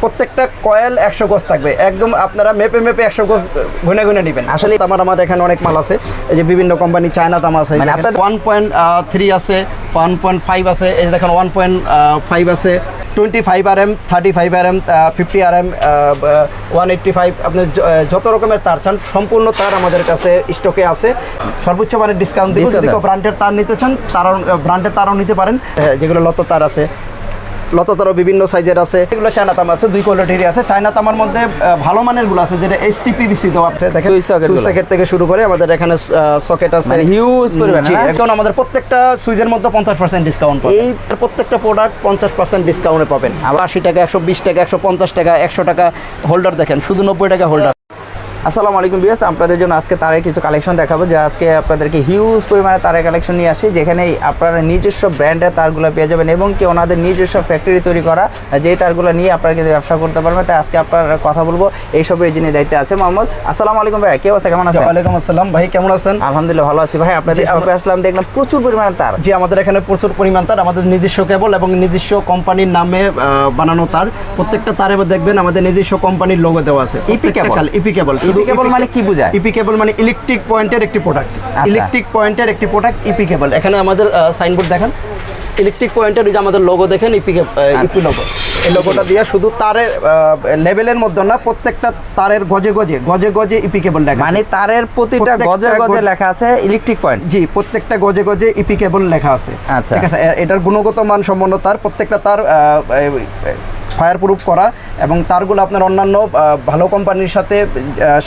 প্রত্যেকটা কয়েল একশো গোজ থাকবে। একদম আপনারা মেপে মেপে একশো গোজ গুনে গুনে নেবেন। আসলে আমার আমার এখানে অনেক মাল আছে। এই যে বিভিন্ন কোম্পানি চায়না তামা আছে। মানে ওয়ান পয়েন্ট থ্রি আছে ওয়ান পয়েন্ট ফাইভ আছে। এই যে দেখেন ওয়ান পয়েন্ট ফাইভ আছে। Twenty five R M thirty five R M fifty R M one eighty five আপনি যত রকমের তার চান সম্পূর্ণ তার আমাদের কাছে স্টকে আছে। সর্বোচ্চ মানের ডিসকাউন্ট Discount যদি ব্র্যান্ডের তার নিতে চান তারও ব্র্যান্ডের তারও নিতে পারেন। হ্যাঁ, যেগুলো লত তার আছে। লতাতারও বিভিন্ন সাইজের আছে। এগুলো চায়না তামা আছে দুই কোয়ালিটির আছে। চায়না তামার মধ্যে ভালো মানেরগুলো আছে যেটা এইচ টিপিভিসি দেওয়া আছে। দেখেন সুইচ সকেট থেকে শুরু করে আমাদের এখানে সকেট আছে। huge পরিমাণে? এখন আমাদের প্রত্যেকটা সুইচের মধ্যে পঞ্চাশ পার্সেন্ট ডিসকাউন্ট এই প্রত্যেকটা প্রোডাক্ট পঞ্চাশ পার্সেন্ট ডিসকাউন্টে পাবেন। আবার আশি টাকা একশো বিশ টাকা একশো পঞ্চাশ টাকা একশো টাকা হোল্ডার দেখেন শুধু নব্বই টাকা হোল্ডার আসসালামু আলাইকুম বিয়াস আপনাদের জন্য আজকে তারের কিছু কালেকশন দেখাবো। যে আজকে আপনাদেরকে হিউজ পরিমাণে তারের কালেকশন নিয়ে আসি যেখানে আপনারা নিজস্ব ব্র্যান্ডের তারগুলো পেয়ে যাবেন এবং কি ওনাদের নিজস্ব ফ্যাক্টরি তৈরি করা যেই তারগুলো নিয়ে আপনারা কিন্তু ব্যবসা করতে পারবেন। তাই আজকে আপনারা কথা বলব এইসবের যিনি দায়িত্বে আছে মোহাম্মদ। আসসালামু আলাইকুম ভাই কেউ আছে কেমন আছে ওয়ালাইকুম আসসালাম ভাই কেমন আছেন? আলহামদুলিল্লাহ ভালো আছি ভাই। আপনাদের শপে আসলাম দেখলাম প্রচুর পরিমাণে তার। জি আমাদের এখানে প্রচুর পরিমাণ তার আমাদের নিজস্ব কেবল এবং নিজস্ব কোম্পানির নামে বানানো তার। প্রত্যেকটা তারে দেখবেন আমাদের নিজস্ব কোম্পানির লোগো দেওয়া আছে। EP cable? ইপি কেবল মানে কি বোঝায়? ইপি কেবল মানে ইলেকট্রিক পয়েন্টের একটি প্রোডাক্ট আচ্ছা। ইলেকট্রিক পয়েন্টের একটি প্রোডাক্ট ইপি কেবল। এখানে আমাদের সাইনবোর্ড দেখেন। ইলেকট্রিক পয়েন্টের যে আমাদের লোগো দেখেন ইপি ইপি লোগো এই লোগোটা দিয়ে শুধু তারের লেভেলের মধ্যে না প্রত্যেকটা তারের গজে গজে গজে গজে ইপি কেবল লেখা মানে তারের প্রতিটা গজে গজে লেখা আছে ইলেকট্রিক পয়েন্ট জি প্রত্যেকটা গজে গজে ইপি কেবল লেখা আছে। আচ্ছা। ঠিক আছে? এটার গুণগত মান সম্পন্ন তার প্রত্যেকটা তার ফায়ার প্রুফ করা এবং তারগুলো আপনার অন্যান্য ভালো কোম্পানির সাথে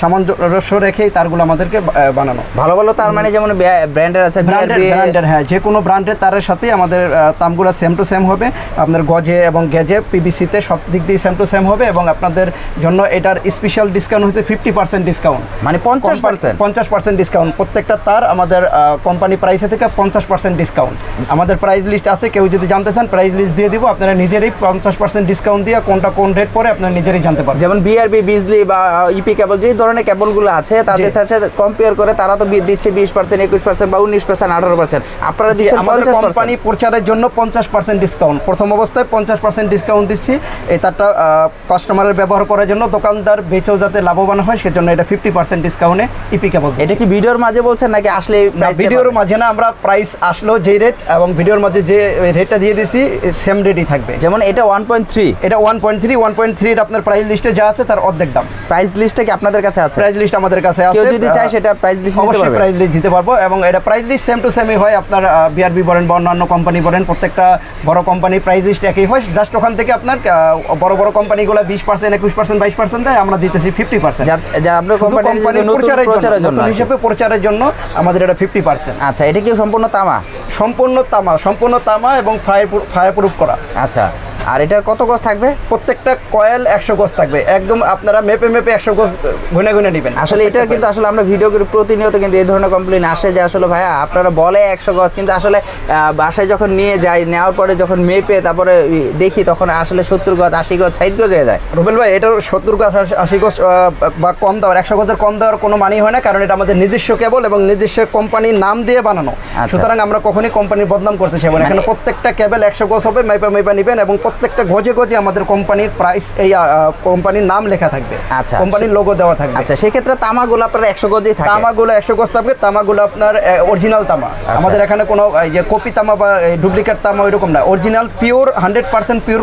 সামঞ্জস্য রেখেই তারগুলো আমাদেরকে বানানো। ভালো ভালো তার মানে যেমন ব্র্যান্ডের আছে ব্র্যান্ডের হ্যাঁ যে কোনো ব্র্যান্ডের তারের সাথে আমাদের আহ, দামগুলো সেম টু সেম হবে। আপনার গজে এবং গেজে পিবিসিতে সব দিক দিয়ে সেম টু সেম হবে এবং আপনাদের জন্য এটার স্পেশাল ডিসকাউন্ট হচ্ছে ফিফটি পার্সেন্ট ডিসকাউন্ট মানে পঞ্চাশ পার্সেন্ট পঞ্চাশ পার্সেন্ট ডিসকাউন্ট প্রত্যেকটা তার আমাদের কোম্পানি প্রাইসে থেকে পঞ্চাশ পার্সেন্ট ডিসকাউন্ট আমাদের প্রাইস লিস্ট আছে কেউ যদি জানতে চান প্রাইস লিস্ট দিয়ে দিব আপনারা নিজেরই পঞ্চাশ পার্সেন্ট ডিসকাউন্ট দিয়ে কোনটা কোন রেট পরে আপনারা নিজেরই জানতে পারবেন। যেমন বিআরবি বিজলি বা ইপি কেবল যে ধরনের কেবলগুলো আছে তাদের সাথে কম্পেয়ার করে তারা তো দিচ্ছে বিশ পার্সেন্ট একুশ পার্সেন্ট বা উনিশ পার্সেন্ট আঠারো পার্সেন্ট আপনারা দিচ্ছেন আমাদের কোম্পানি প্রচারের জন্য পঞ্চাশ পার্সেন্ট ডিসকাউন্ট প্রথম অবস্থায় পঞ্চাশ পার্সেন্ট ডিসকাউন্ট দিচ্ছি। এই তারটা কাস্টমারের ব্যবহার করার জন্য দোকানদার বেচেও যাতে লাভবান হয় সেজন্য এটা ফিফটি পার্সেন্ট ডিসকাউন্টে ইপি কেবল এটা কি ভিডিওর মাঝে বলছেন নাকি আসলে ভিডিওর মাঝে না আমরা প্রাইস আসলো যে রেট এবং ভিডিওর মাঝে যে রেটটা দিয়ে দিছি সেম রেটই থাকবে। যেমন এটা ওয়ান পয়েন্ট থ্রি এটা one point three one point three আপনার প্রাইস লিস্টে যা আছে তার অর্ধেক দাম। প্রাইস লিস্টটা কি আপনাদের কাছে আছে? প্রাইস লিস্ট আমাদের কাছে আছে। কেউ যদি চায় সেটা প্রাইস লিস্ট অবশ্যই পারবে। প্রাইস লিস্ট দিতে পারব এবং এটা প্রাইস লিস্ট সেম টু সেমই হয় আপনার বিআরবি বলেন বা অন্যান্য কোম্পানি বলেন। প্রত্যেকটা বড় কোম্পানির প্রাইস লিস্ট একই হয়। জাস্ট ওখান থেকে আপনার বড় বড় কোম্পানিগুলো বিশ পার্সেন্ট একুশ পার্সেন্ট বাইশ পার্সেন্ট দেয়। আমরা দিতেছি ফিফটি পার্সেন্ট আপনার কোম্পানির প্রচারের জন্য। হিসেবে প্রচারের জন্য আমাদের এটা ফিফটি পার্সেন্ট আচ্ছা এটা কি সম্পূর্ণ তামা? সম্পূর্ণ তামা সম্পূর্ণ তামা এবং ফায়ার ফায়ার প্রুফ করা। আচ্ছা। আর এটা কত গজ থাকবে? প্রত্যেকটা কয়েল একশো গোজ থাকবে। একদম আপনারা মেপে মেপে একশো গোজ গুনে গুনে নেবেন। আসলে এটা কিন্তু আসলে আমরা ভিডিও করে প্রতিনিয়ত কিন্তু এই ধরনের কমপ্লেন আসে যে আসলে ভাইয়া আপনারা বলে একশো গজ কিন্তু আসলে বাসায় যখন নিয়ে যাই নেওয়ার পরে যখন মেপে তারপরে দেখি তখন আসলে সত্তর গজ আশি গজ ষাট গজ হয়ে যায়। রুবেল ভাই এটার সত্তর গজ আশি- গজ বা কম দেওয়ার একশো গজের কম দেওয়ার কোনো মানেই হয় না কারণ এটা আমাদের নিজস্ব কেবল এবং নিজস্ব কোম্পানির নাম দিয়ে বানানো। আচ্ছা। সুতরাং আমরা কখনই কোম্পানির বদনাম করতে চাইব না। এখানে প্রত্যেকটা কেবল একশো গজ হবে মাইপা মাইপা নেবেন এবং প্রত্যেকটা গজে গজে আমাদের কোম্পানির প্রাইস এই কোম্পানির নাম লেখা থাকবে। আচ্ছা। কোম্পানির লোগো দেওয়া থাকবে। আচ্ছা সেক্ষেত্রে তামাগুলো আপনার একশো গজেই থাকে। তামাগুলো একশো গজ থাকবে তামাগুলো আপনার অরিজিনাল তামা। আচ্ছা। আমাদের এখানে কোনো এই যে কপি তামা বা ডুপ্লিকেট তামা ওইরকম না। Original pure hundred percent pure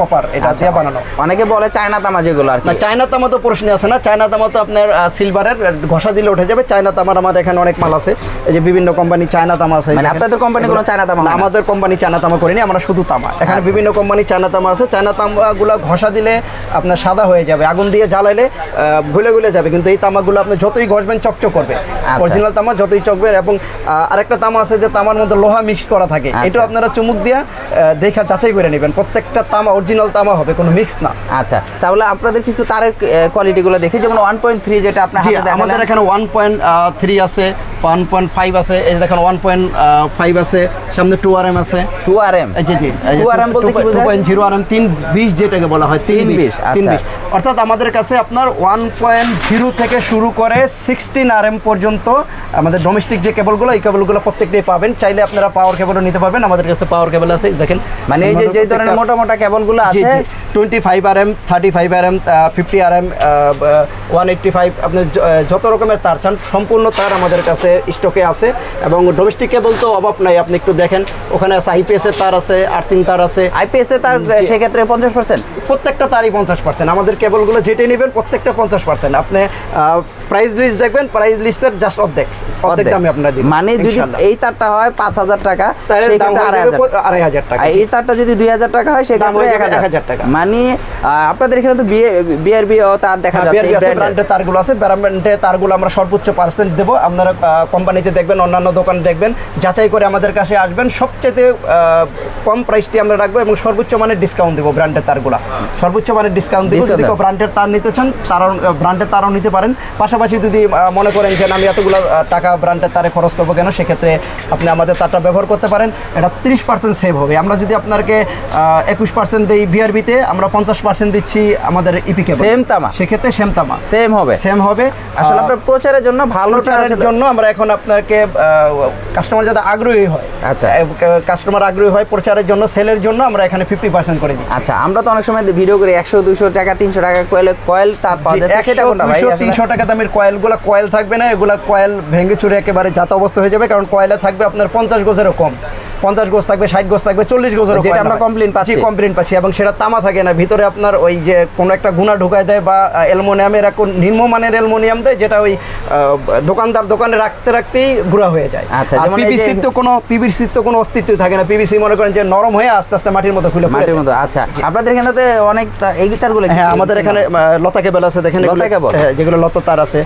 copper এটা আচ্ছা। দিয়ে বানানো। অনেকে বলে চায়না তামা যেগুলো আর চায়না তামা তো প্রশ্ন আছে না। চায়না তামা তো আপনার সিলভারের ঘষা দিলে উঠে যাবে। চায়না তামার আমার এখানে অনেক মাল আছে। এই যে বিভিন্ন কোম্পানি চায়না তামা আছে মানে আপনাদের কোম্পানি কোনো চায়না তামা না, আমাদের কোম্পানি চায়না তামা করিনি আমরা শুধু তামা। এখানে আচ্ছা। বিভিন্ন কোম্পানি চায়না তামা আছে চায়না তামাগুলো ঘষা দিলে আপনার সাদা হয়ে যাবে আগুন দিয়ে জ্বালাইলে ভুলে গুলে যাবে কিন্তু এই তামাগুলো আপনি যতই ঘষবেন চকচক করবে। আচ্ছা। অরিজিনাল তামা যতই চকবে এবং আরেকটা তামা আছে যে তামার মধ্যে লোহা মিক্স করা থাকে আচ্ছা। এটা আপনারা চুমুক দিয়ে দেখা যাচাই করে নেবেন। প্রত্যেকটা তামা অরিজিনাল তামা হবে কোনো মিক্স না। আচ্ছা তাহলে আপনাদের কিছু তারের কোয়ালিটিগুলো দেখি যেমন ওয়ান পয়েন্ট থ্রি যেটা আপনার আমাদের এখানে ওয়ান পয়েন্ট থ্রি আছে ওয়ান পয়েন্ট ফাইভ আছে এই দেখেন ওয়ান পয়েন্ট ফাইভ আছে সামনে টু আর এম আছে। Two R M G G two R M বলতে পয়েন্ট জিরো আর এম তিন বিশ যেটাকে বলা হয় তিন বিশ, তিন আচ্ছা। বিশ অর্থাৎ আমাদের কাছে আপনার ওয়ান পয়েন্ট জিরো থেকে শুরু করে সিক্সটিন আর এম পর্যন্ত আমাদের ডোমেস্টিক যে কেবলগুলো এই কেবলগুলো প্রত্যেকটাই পাবেন। চাইলে আপনারা পাওয়ার কেবলও নিতে পারবেন। আমাদের কাছে পাওয়ার কেবল আছে। দেখেন মানে এই যে যে ধরনের মোটা মোটা কেবলগুলো আছে। Twenty five R M thirty five R M fifty R M one eighty five আপনি যত রকমের তার চান সম্পূর্ণ তার আমাদের কাছে স্টকে আছে। এবং ডোমেস্টিক কেবল তো অভাব নাই। আপনি একটু দেখেন ওখানে আছে আইপিএস এর তার আছে আর্থিং তার আছে। আইপিএস এ তার সেক্ষেত্রে পঞ্চাশ পার্সেন্ট প্রত্যেকটা তারই পঞ্চাশ পার্সেন্ট আমাদের কেবলগুলো যেটাই নেবেন প্রত্যেকটা পঞ্চাশ পার্সেন্ট আপনি প্রাইস লিস্ট দেখবেন প্রাইস লিস্টের জাস্ট অর্ধেক। অর্ধেক দামে আপনার মানে যদি এই তারটা হয় পাঁচ হাজার টাকা আড়াই হাজার টাকা। এই তারটা যদি দুই হাজার টাকা হয় সেক্ষেত্রে এক হাজার টাকা। মানে আপনাদের এখানে তো বিআরবি তার দেখা হ্যাঁ, যাচ্ছে। ব্র্যান্ডের তারগুলো আছে ব্র্যান্ডের তারগুলো আমরা সর্বোচ্চ পার্সেন্ট দেবো। আপনারা কোম্পানিতে দেখবেন অন্যান্য দোকান দেখবেন যাচাই করে আমাদের কাছে আসবেন। সবচেয়ে কম প্রাইসটি আমরা রাখব এবং সর্বোচ্চ মানের ডিসকাউন্ট দেবো ব্র্যান্ডের তারগুলো। সর্বোচ্চ মানের ডিসকাউন্ট দেবো দেন। ব্র্যান্ডের তার নিতে চান তারও ব্র্যান্ডের তারও নিতে পারেন। পাশাপাশি যদি মনে করেন যে আমি এতগুলো টাকা ব্র্যান্ডের তারে খরচ করব কেন সেক্ষেত্রে আপনি আমাদের তারটা ব্যবহার করতে পারেন। এটা তিরিশ পার্সেন্ট সেভ হবে। আমরা যদি আপনাকে একুশ পার্সেন্ট দিই বিআরবিতে আমরা পঞ্চাশ পার্সেন্ট দিচ্ছি আমাদের ইপিকে সেম তামা? সেক্ষেত্রে সেম তামা। সেম হবে। সেম হবে। আসলে আপনার প্রচারের জন্য ভালোটা প্রচারের জন্য আমরা এখন আপনাকে কাস্টমার যাতে আগ্রহী হয়। আচ্ছা। কাস্টমার আগ্রহী হয় প্রচারের জন্য সেলের জন্য আমরা এখানে ফিফটি পার্সেন্ট করে দিই আচ্ছা আমরা তো অনেক সময় ভিডিও করি একশো দুশো টাকা তিনশো টাকা কয়েল কয়েল তার পাওয়া যাচ্ছে সেটা কোনটা ভাই তিনশো টাকা দামের কয়েলগুলো কয়েল থাকবে না এগুলা কয়েল ভেঙে চুরে একেবারে যাতা অবস্থা হয়ে যাবে কারণ কয়েলে থাকবে আপনার পঞ্চাশ গজেরও কম। পঞ্চাশ গোজ থাকবে ষাট গোজ থাকবে চল্লিশ গোজের যেটা আমরা complaint পাচ্ছি। কমপ্লেন পাচ্ছি। এবং সেটা তামা থাকে না। ভিতরে আপনার ওই যে কোনো একটা গুণা ঢুকায় দেয় বা অ্যালমোনিয়ামের এখন নিম্নমানের অ্যালমোনিয়াম দেয় যেটা ওই দোকানদার দোকানে রাখতে রাখতেই গুঁড়া হয়ে যায়। আচ্ছা, পিভিসির তো কোনো পিভিসির তো কোনো অস্তিত্ব থাকে না। পিভিসি মনে করেন যে নরম হয়ে আস্তে আস্তে মাটির মতো খুলে মাটির মতো আচ্ছা। আপনাদের এখানে তো অনেক এই গিটারগুলো হ্যাঁ আমাদের এখানে লতা কেবল আছে। দেখেন লতা কেবল? হ্যাঁ যেগুলো লতা তার আছে।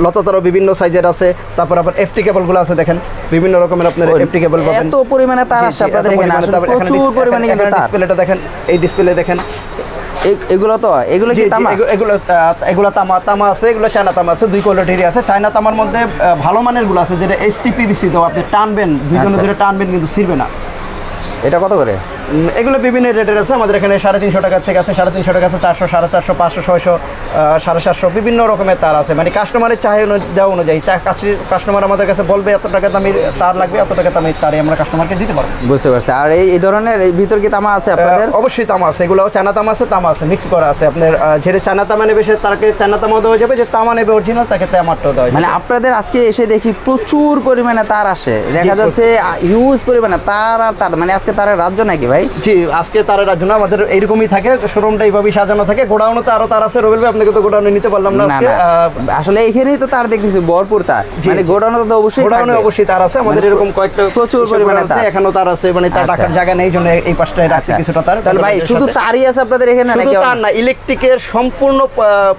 লতা তারও বিভিন্ন সাইজের আছে। তারপর আবার এফটি কেবলগুলো আছে দেখেন। বিভিন্ন রকমের আপনার এফটি কেবল পাবেন। এত পরিমাণে তার আসছে আপনাদের এখানে আসলে প্রচুর পরিমাণে কিন্তু তার। ডিসপ্লেটা দেখেন এই ডিসপ্লে দেখেন। এই- এগুলো তো? এগুলো কি তামা? এগুলো এগুলো তামা তামা আছে এগুলো চায়না তামা আছে দুই কোয়ালিটির আছে। চায়না তামার মধ্যে ভালো মানেরগুলো আছে যেটা এইচ টিপিবিসি তো আপনি টানবেন দুইজনে আচ্ছা। ধরে টানবেন কিন্তু ছিড়বে না। এটা কত করে? এগুলো বিভিন্ন রেটের আছে। আমাদের এখানে সাড়ে তিনশো টাকার থেকে আছে সাড়ে তিনশো টাকা আছে চারশো সাড়ে চারশো পাঁচশো ছয়শো সাড়ে চারশো বিভিন্ন রকমের তার আছে। মানে কাস্টমারের চাহিদা দেওয়া অনুযায়ী। কাস্টমার আমাদের কাছে বলবে এত টাকা দামের তার লাগবে এত টাকা দামের তারে আমরা কাস্টমারকে দিতে পারব। বুঝতে পারছি। আর এই এই ধরনের এই ভিতর কি তামা আছে আপনাদের? অবশ্যই তামা আছে। এগুলো চানা তামা আছে তামা আছে মিক্স করা আছে। আপনার যেটা চানা তামা নেবে সে তাকে চায়না তামাও দেওয়া যাবে যে তামা নেবে অরিজিনাল তাকে তামারটাও দেওয়া মানে আপনাদের আজকে এসে দেখি প্রচুর পরিমাণে তার আসে। দেখা যাচ্ছে হিউজ পরিমাণে তার আর তার। মানে আজকে তারের রাজ্য নাকি ভাই। জি আজকে তারের জন্য আমাদের এইরকমই থাকে শোরুমটা এইভাবেই সাজানো থাকে গোডাউনে তো আরও তার আছে রবিল ভাই আপনাকে তো গোডাউনে নিতে পারলাম না আসলে তো তার দেখতেছি ভরপুর তার। মানে গোডাউনে তো অবশ্যই গোডাউনে অবশ্যই তার আছে আমাদের মানে এরকম কয়েকটা প্রচুর পরিমাণে তার। এখানেও তার আছে মানে তার আচ্ছা। রাখার জায়গা নেই জন্য এই পাশটায় রাখছি আচ্ছা। কিছুটা তার তাহলে ভাই শুধু তারই আছে আপনাদের এখানে শুধু নাকি তার না ইলেকট্রিকের সম্পূর্ণ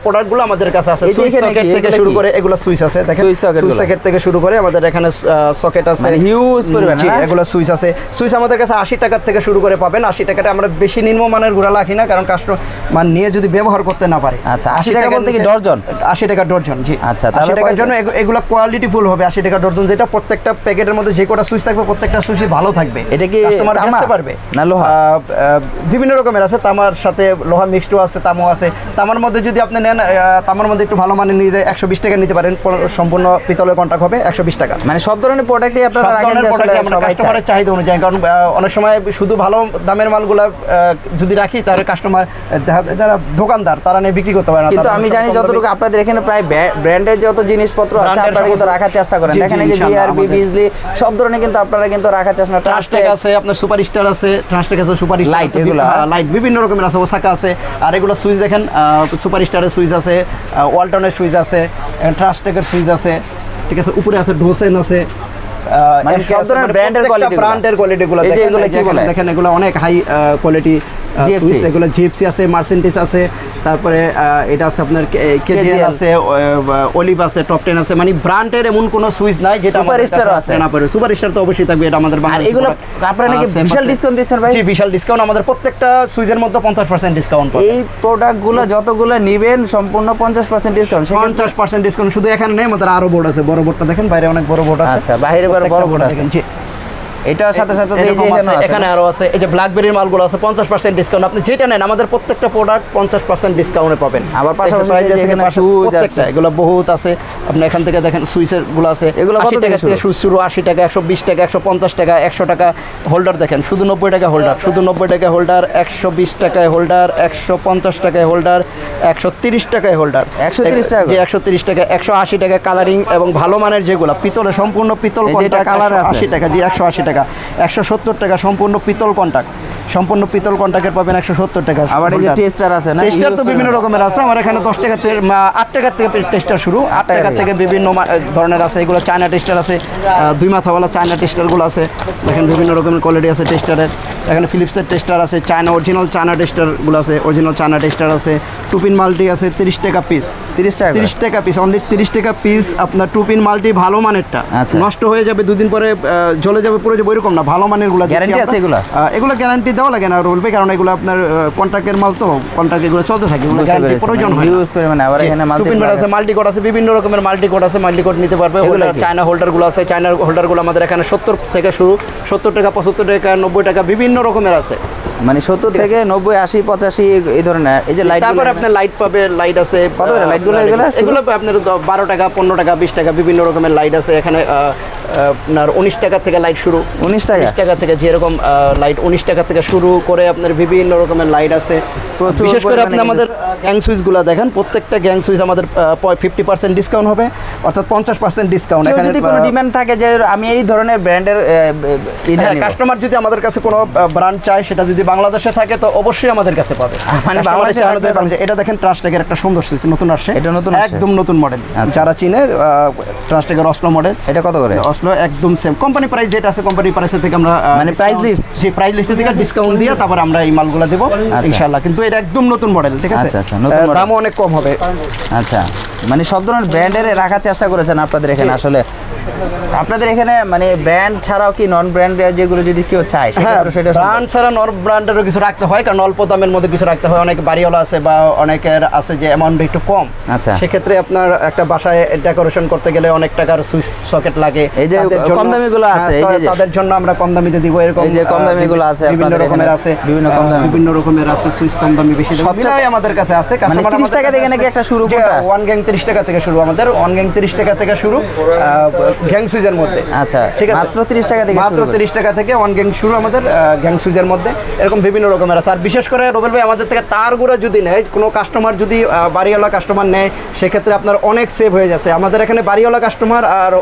প্রোডাক্টগুলো আমাদের কাছে আছে। সুইচ সকেট থেকে শুরু করে এগুলো সুইচ আছে দেখেন। সুইচ সকেট থেকে শুরু করে আমাদের এখানে সকেট আছে। মানে huge পরিমাণে, এগুলো সুইচ আছে। সুইচ আমাদের কাছে আশি টাকার থেকে শুরু করে পাবেন। আশি টাকাটা আমরা বেশি নিম্নমানের গুড়া রাখি না কারণ কাস্টমার নিয়ে যদি ব্যবহার করতে না পারে। আচ্ছা, 80 টাকা বলতে কি ডর্জন? আশি টাকা ডর্জন জি। আচ্ছা, আশি টাকার জন্য এগুলো কোয়ালিটি ফুল হবে। আশি টাকা ডর্জন যেটা প্রত্যেকটা প্যাকেটের মধ্যে যে কটা সুইচ থাকবে প্রত্যেকটা সুইচই ভালো থাকবে। এটা কি কাস্টমার তামা? বুঝতে পারবে। না লোহা? বিভিন্ন রকমের আছে। তামার সাথে লোহা মিক্সডও আছে তামও আছে। তামার মধ্যে যদি আপনি নেন তামার মধ্যে একটু ভালো মানে নিলে একশো বিশ টাকা নিতে পারেন। সম্পূর্ণ পিতলের কন্টাক্ট হবে একশো বিশ টাকা। মানে সব ধরনের প্রোডাক্টই আপনারা রাখেন সবাই কাস্টমারের চাহিদা অনুযায়ী কারণ অনেক সময় শুধু ভালো দামের মালগুলা যদি রাখি তাহলে কাস্টমার যারা দোকানদার তারা নিয়ে বিক্রি করতে পারে না কিন্তু আমি জানি যতটুকু আপনাদের এখানে প্রায় ব্র্যান্ডের যত জিনিসপত্র আছে আপনারা কিন্তু রাখার চেষ্টা করেন দেখেন এই যে বিআরবি বিজলি সব ধরনের কিন্তু আপনারা কিন্তু রাখার চেষ্টা ট্রাস্টেক আছে আপনার সুপার স্টার আছে ট্রাস্টেক আছে সুপার লাইট এগুলো? লাইট বিভিন্ন রকমের আছে ওসাকা আছে আর এগুলো সুইচ দেখেন সুপার স্টারের সুইচ আছে ওয়ালটনের সুইচ আছে ট্রাস্টেকের সুইচ আছে ঠিক আছে উপরে আছে ডোসেন আছে মানে সব ধরনের ব্র্যান্ডের কোয়ালিটি গুলো এই দেখেন, এগুলো কি বলে? দেখেন এগুলো অনেক হাই কোয়ালিটি সুইচ এগুলো জিপসি আছে মার্সেন্টিস আছে তারপরে এটা আছে আপনার কেজিএল আছে অলিভ আছে টপ টেন আছে মানে ব্র্যান্ডের এমন কোনো সুইচ নাই যেটা Star কাছে আছে। না পারে সুপার স্টার তো অবশ্যই থাকবে এটা আমাদের আর এগুলো আপনারা নাকি বিশাল ডিসকাউন্ট দিচ্ছেন ভাই? জি বিশাল ডিসকাউন্ট আমাদের প্রত্যেকটা সুইচের মধ্যে পঞ্চাশ পার্সেন্ট ডিসকাউন্ট এই প্রোডাক্টগুলো যতগুলো নেবেন সম্পূর্ণ পঞ্চাশ পার্সেন্ট ডিসকাউন্ট পঞ্চাশ পার্সেন্ট ডিসকাউন্ট শুধু এখানে নেই আমাদের আরও বোর্ড আছে। বড় বোর্ডটা দেখেন বাইরে অনেক বড় বোর্ড আছে। আচ্ছা, বাইরে বড়- বড় board আছে। জি। এটার সাথে সাথে এই যে এখানে আরও আছে। এই যে ব্ল্যাকবেরির মালগুলো আছে পঞ্চাশ পার্সেন্ট ডিসকাউন্ট আপনি যেটা নেন আমাদের প্রত্যেকটা প্রোডাক্ট পঞ্চাশ পার্সেন্ট ডিসকাউন্টে পাবেন। আবার পাশাপাশি এই যে এখানে প্রত্যেকটা, আছে। এগুলো বহুত আছে। আপনি এখান থেকে দেখেন সুইচেরগুলো আছে। এগুলো কত থেকে টাকা শুরু? সুইচ শুরু আশি টাকা একশো বিশ টাকা একশো পঞ্চাশ টাকা একশো টাকা হোল্ডার দেখেন। শুধু নব্বই টাকা হোল্ডার শুধু নব্বই টাকা হোল্ডার একশো বিশ টাকায় হোল্ডার একশো পঞ্চাশ টাকায় হোল্ডার একশো তিরিশ টাকায় হোল্ডার 130 টাকা? যে একশো তিরিশ টাকা একশো আশি টাকা কালারিং এবং ভালো মানের যেগুলো পিতলে সম্পূর্ণ পিতল যে কন্টাক্ট colour আছে। আশি টাকা জি একশো আশি টাকা একশো সত্তর টাকা সম্পূর্ণ পিতল কন্টাক্ট। সম্পূর্ণ পিতল কন্টাক্টের পাবেন একশো সত্তর টাকা। আবার এই যে টেস্টার আছে না টেস্টার তো বিভিন্ন রকমের আছে আমার এখানে দশ টাকা আট টাকার থেকে টেস্টার শুরু আট টাকা টাকা থেকে। বিভিন্ন ধরনের আছে এগুলো চায়না টেস্টার আছে দুই মাথাওয়ালা চায়না টেস্টারগুলো আছে দেখেন বিভিন্ন রকমের কোয়ালিটি আছে টেস্টারের এখানে ফিলিপসের টেস্টার আছে চায়না অরিজিনাল চায়না টেস্টারগুলো আছে অরিজিনাল চায়না টেস্টার আছে টুপিন মাল্টি আছে তিরিশ টাকা পিস তিরিশ টাকা তিরিশ টাকা পিস অনলি তিরিশ টাকা পিস আপনার টুপিন মাল্টি ভালো মানেরটা আচ্ছা। নষ্ট হয়ে যাবে দুদিন পরে জ্বলে যাবে পুরো যাবে এরকম না ভালো মানেরগুলো Guarantee আছে এগুলা? এগুলো গ্যারান্টি দেওয়া লাগে না বলবে কারণ এগুলো আপনার কন্ট্রাক্টের মাল তো কন্ট্রাক্ট এগুলো চলতে থাকে এগুলো প্রয়োজন মানে হয় use পরিমাণে আবার এখানে multi টুপিন বেড আছে মাল্টি কোড আছে বিভিন্ন রকমের মাল্টি কোড আছে মাল্টি কোড নিতে পারবে কি? চায়না হোল্ডারগুলো আছে চায়না হোল্ডারগুলো আমাদের এখানে সত্তর থেকে শুরু সত্তর টাকা পঁচাত্তর টাকা নব্বই টাকা বিভিন্ন রকমের আছে। মানে সত্তর থেকে নব্বই আশি পঁচাশি এই ধরনের এই যে লাইট তারপরে আপনার লাইট পাবে লাইট আছে কত করে light গুলো এগুলো? আপনার বারো টাকা পনেরো টাকা বিশ টাকা বিভিন্ন রকমের লাইট আছে। এখানে আপনার উনিশ টাকা থেকে লাইট শুরু। উনিশ টাকা? টাকা থেকে যেরকম লাইট উনিশ টাকা থেকে শুরু করে আপনার বিভিন্ন রকমের লাইট আছে। বিশেষ করে আপনি আমাদের গ্যাং সুইচগুলো দেখেন প্রত্যেকটা গ্যাং সুইচ আমাদের ফিফটি পার্সেন্ট ডিসকাউন্ট হবে। অর্থাৎ পঞ্চাশ পার্সেন্ট ডিসকাউন্ট কেউ যদি কোনো ডিমান্ড থাকে যে আমি এই ধরনের ব্র্যান্ডের কাস্টমার যদি আমাদের কাছে কোনো ব্র্যান্ড চায় সেটা যদি বাংলাদেশে থাকে তো অবশ্যই আমাদের কাছে পাবে। মানে বাংলাদেশে এটা দেখেন ট্রাস্টেকের একটা সুন্দর সুইচ নতুন আসছে। এটা নতুন একদম নতুন মডেল আচ্ছা। যারা চিনে ট্রাস্টেকের অসলো মডেল এটা কত করে? অসলো একদম সেম কোম্পানি প্রাইস যেটা আছে কোম্পানি প্রাইসের থেকে আমরা মানে price list? যে প্রাইস লিস্টের থেকে ডিসকাউন্ট দিয়ে তারপর আমরা এই মালগুলো দেবো ইনশাআল্লাহ। কিন্তু এটা একদম নতুন মডেল ঠিক আছে? আচ্ছা, আচ্ছা। দামও অনেক কম হবে। আচ্ছা মানে সব ধরনের ব্র্যান্ডের রাখার চেষ্টা করেছেন আপনাদের এখানে আসলে? আপনাদের এখানে মানে ব্র্যান্ড ছাড়াও কি নন ব্র্যান্ড যেগুলো যদি কেউ চায় হ্যাঁ সেটা ব্র্যান্ড ছাড়া নর ব্র্যান্ডেরও কিছু রাখতে হয় কারণ অল্প দামের মধ্যে কিছু রাখতে হয়। অনেক বাড়িওয়ালা আছে বা অনেকের আছে যে অ্যামাউন্ট একটু কম। আচ্ছা। সেক্ষেত্রে আপনার একটা বাসায় ডেকোরেশন করতে গেলে অনেক টাকার সুইচ সকেট লাগে। এই যে কম দামিগুলো আছে, হ্যাঁ, এই যে- তাদের জন্য আমরা কম দামিতে দিব। এরকম এই যে কম দামিগুলো আছে বিভিন্ন রকমের আছে। বিভিন্ন কম দামি। বিভিন্ন রকমের আছে সুইচ কম দামি বেশি দামি আমাদের কাছে আছে। মানে Customer 30 আমাদের টাকা থেকে নাকি একটা শুরু কোনটা? ওয়ান গ্যাং তিরিশ টাকা থেকে শুরু। আমাদের ওয়ান গ্যাং তিরিশ টাকা থেকে শুরু গ্যাং সুইচের মধ্যে। আচ্ছা, ঠিক আছে? মাত্র 30 টাকা থেকে মাত্র। তিরিশ টাকা থেকে ওয়ান গ্যাং শুরু আমাদের গ্যাং সুইচের মধ্যে। এরকম বিভিন্ন রকমের আছে। আর বিশেষ করে রবেল ভাই আমাদের থেকে তারগুলো যদি নেয় কোনো কাস্টমার যদি বাড়িওয়ালা কাস্টমার নেয় সেক্ষেত্রে আপনার অনেক সেভ হয়ে যাচ্ছে। আমাদের এখানে বাড়িওয়ালা কাস্টমার আর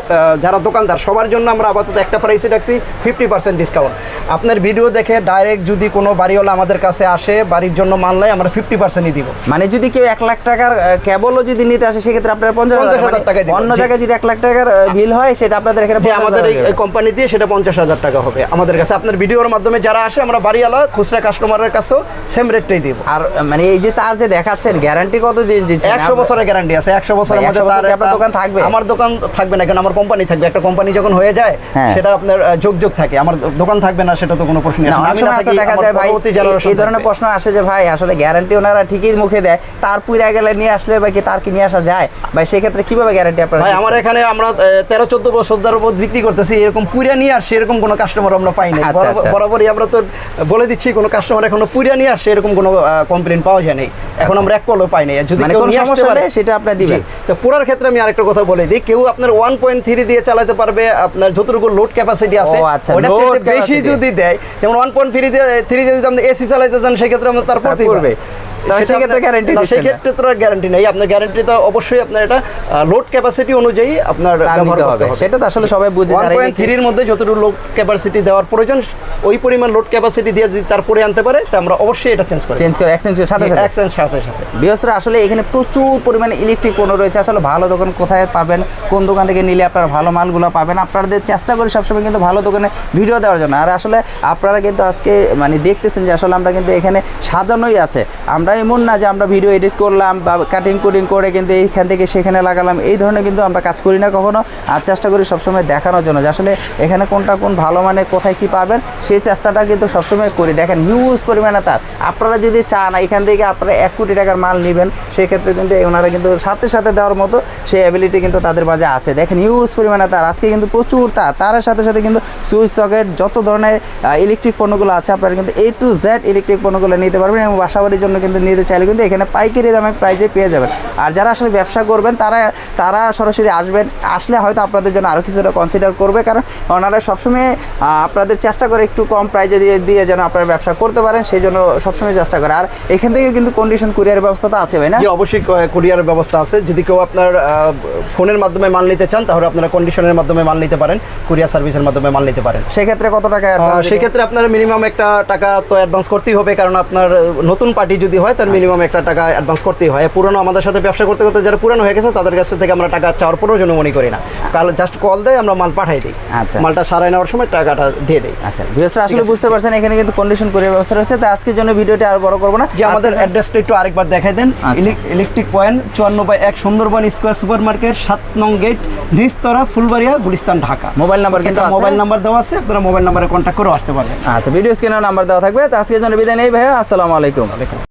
যারা দোকানদার সবার জন্য আমরা আপাতত একটা প্রাইসে রাখছি ফিফটি পার্সেন্ট ডিসকাউন্ট আপনার ভিডিও দেখে ডাইরেক্ট যদি কোনো বাড়িওয়ালা আমাদের কাছে আসে বাড়ির জন্য মাল নেয় আমরা ফিফটি পার্সেন্টই দিব। মানে যদি কেউ এক লাখ টাকার কেবলও যদি নিতে আসে সেক্ষেত্রে আপনারা পঞ্চাশ হাজার 50,000 মানে টাকায় অন্য জায়গায় যদি এক লাখ টাকার বিল হয় সেটা আপনাদের এখানে আমাদের এই কোম্পানি দিয়ে সেটা পঞ্চাশ হাজার টাকা হবে। আমাদের কাছে আপনার ভিডিওর মাধ্যমে যারা আসে আমরা বাড়িওয়ালা খুচরা কাস্টমারের কাছেও সেম রেটটাই দিব। আর মানে এই যে তার যে দেখাচ্ছেন গ্যারান্টি কত দিন দিচ্ছেন? একশো বছরের গ্যারান্টি আছে। একশো বছরের মধ্যে তার আপনার দোকান থাকবে? আমার দোকান থাকবে না কেন আমার কোম্পানি থাকবে। একটা কোম্পানি যখন হয়ে যায় হ্যাঁ। সেটা আপনার যোগ যোগ থাকে। আমার দোকান থাকবে না সেটা তো কোনো প্রশ্ন না, অনেক সময় আছে দেখা যায় ভাই এই- ধরনের প্রশ্ন প্রশ্ন আসে যে ভাই আসলে গ্যারান্টি ওনারা ঠিকই মুখে দেয় তার পুরা গেলে নিয়ে আসলে বা কি তার কি নিয়ে আসা যায়? ভাই সেক্ষেত্রে কীভাবে গ্যারান্টি আপনারা ভাই আমার এখানে আমরা আহ, তেরো চোদ্দ বছর ধরে বিক্রি করতেছি। এরকম পুরিয়া নিয়ে আসছে এরকম কোনো কাস্টমার আমরা পাই না আচ্ছা, আচ্ছা। বরাবরই আমরা তো বলে দিচ্ছি কোনো কাস্টমার এখনও পুরিয়া নিয়ে আসছে এরকম কোনো কমপ্লেন পাওয়া যায় নাই। এখন আমরা এক কলও পাই নাই। যদি মানে কোনো সমস্যা হলে সেটা আপনারা দিবেন। তো পুরার ক্ষেত্রে আমি আরেকটা কথা বলে দিই। কেউ আপনার ওয়ান পয়েন্ট থ্রি দিয়ে চালাতে পারবে আপনার যতটুকু লোড ক্যাপাসিটি আছে ও, আচ্ছা, ওটার load চাইতে বেশি যদি দেয় যেমন ওয়ান পয়েন্ট থ্রি দিয়ে থ্রি দিয়ে যদি আপনি এসি চালাইতে চান সেক্ষেত্রে আমরা তার তার পড়তেই পড়বে। পারবে তবে সেটা সেক্ষেত্রে আপনার- guarantee না, দিচ্ছেন না। সেক্ষেত্রে তো গ্যারান্টি নেই। আপনার গ্যারান্টি তো অবশ্যই আপনার এটা লোড ক্যাপাসিটি অনুযায়ী আপনার ব্যবহার হবে। হবে। সেটা তো আসলে সবাই বুঝে যারা থ্রির মধ্যে যতটুকু লোড ক্যাপাসিটি দেওয়ার প্রয়োজন ওই পরিমাণ লোড ক্যাপাসিটি দিয়ে যদি তারপরে আনতে পারে তা আমরা অবশ্যই এটা চেঞ্জ করি চেঞ্জ করে এক্সচেঞ্জের সাথে সাথে। এক্সচেঞ্জ সাথে সাথে। বৃহস্পতি আসলে এখানে প্রচুর পরিমাণে ইলেকট্রিক পণ্য রয়েছে। আসলে ভালো দোকান কোথায় পাবেন? কোন দোকান থেকে নিলে আপনারা ভালো মালগুলো পাবেন? আপনাদের চেষ্টা করি সবসময় কিন্তু ভালো দোকানে ভিডিও দেওয়ার জন্য। আর আসলে আপনারা কিন্তু আজকে মানে দেখতেছেন যে আসলে আমরা কিন্তু এখানে সাজানোই আছে। আমরা এমন না যে আমরা ভিডিও এডিট করলাম বা কাটিং কুটিং করে কিন্তু এইখান থেকে সেখানে লাগালাম, এই ধরনের কিন্তু আমরা কাজ করি না কখনো। আর চেষ্টা করি সবসময় দেখানোর জন্য যে আসলে এখানে কোনটা কোন ভালো মানে কোথায় কি পাবেন, সেই চেষ্টাটা কিন্তু সবসময় করি। দেখেন হিউজ পরিমাণে তার। আপনারা যদি চান, এখান থেকে আপনারা এক কোটি টাকার মাল নেবেন, সেক্ষেত্রে কিন্তু ওনারা কিন্তু সাথে সাথে দেওয়ার মতো সেই অ্যাবিলিটি কিন্তু তাদের মাঝে আছে। দেখেন হিউজ পরিমাণে তার। আজকে কিন্তু প্রচুর তার। তারের সাথে সাথে কিন্তু সুইচ সকেট, যত ধরনের ইলেকট্রিক পণ্যগুলো আছে, আপনারা কিন্তু এ টু জেড ইলেকট্রিক পণ্যগুলো নিতে পারবেন এবং বাসাবাড়ির জন্য কিন্তু নিতে চাইলে কিন্তু এখানে পাইকারি দামে প্রাইজে পেয়ে যাবেন। আর যারা আসলে ব্যবসা করবেন তারা তারা সরাসরি আসবেন আসলে হয়তো আপনাদের জন্য আরও কিছুটা কনসিডার করবে। কারণ ওনারা সবসময় আপনাদের চেষ্টা করে একটু কম প্রাইজে দিয়ে দিয়ে যেন আপনারা ব্যবসা করতে পারেন সেই জন্য সবসময় চেষ্টা করে। আর এখান থেকে কিন্তু কন্ডিশন কুরিয়ার ব্যবস্থা তো আছে ভাই না? অবশ্যই কুরিয়ারের ব্যবস্থা আছে। যদি কেউ আপনার ফোনের মাধ্যমে মাল নিতে চান তাহলে আপনারা কন্ডিশনের মাধ্যমে মাল নিতে পারেন কুরিয়ার সার্ভিসের মাধ্যমে মাল নিতে পারেন। সেক্ষেত্রে কত টাকা সেক্ষেত্রে আপনার মিনিমাম একটা টাকা তো অ্যাডভান্স করতেই হবে কারণ আপনার নতুন পার্টি যদি হয় তার মিনিমাম একটা টাকা অ্যাডভান্স করতেই হয়। পুরনো আমাদের সাথে ব্যবসা করতে করতে যারা পুরনো হয়ে গেছে তাদের কাছ থেকে আমরা টাকা চাওয়ার প্রয়োজন মনে করি না। কাল জাস্ট কল দেয় আমরা মাল পাঠাই দিই। আচ্ছা। মালটা সারাই নেওয়ার সময় টাকাটা দিয়ে দিই। আচ্ছা ভিউয়ার্সরা আসলে বুঝতে পারছেন এখানে কিন্তু কন্ডিশন কুরিয়ার ব্যবস্থা রয়েছে তো আজকের জন্য ভিডিওটি আর বড় করব না। যে আমাদের অ্যাড্রেসটা একটু আরেকবার দেখাই দেন। আচ্ছা। ইলেকট্রিক পয়েন্ট চুয়ান্ন বাই এক সুন্দরবন স্কোয়ার সুপার মার্কেট সাত নং গেট নিস্তরা ফুলবাড়িয়া গুলিস্তান ঢাকা। মোবাইল নাম্বার কিন্তু মোবাইল নাম্বার দেওয়া আছে আপনারা মোবাইল নাম্বারে কন্ট্যাক্ট করে আসতে পারবেন। আচ্ছা ভিডিও স্ক্রিনে নাম্বার দেওয়া থাকবে তো আজকের জন্য বিদায় নেই ভাইয়া আসসালামু আলাইকুম।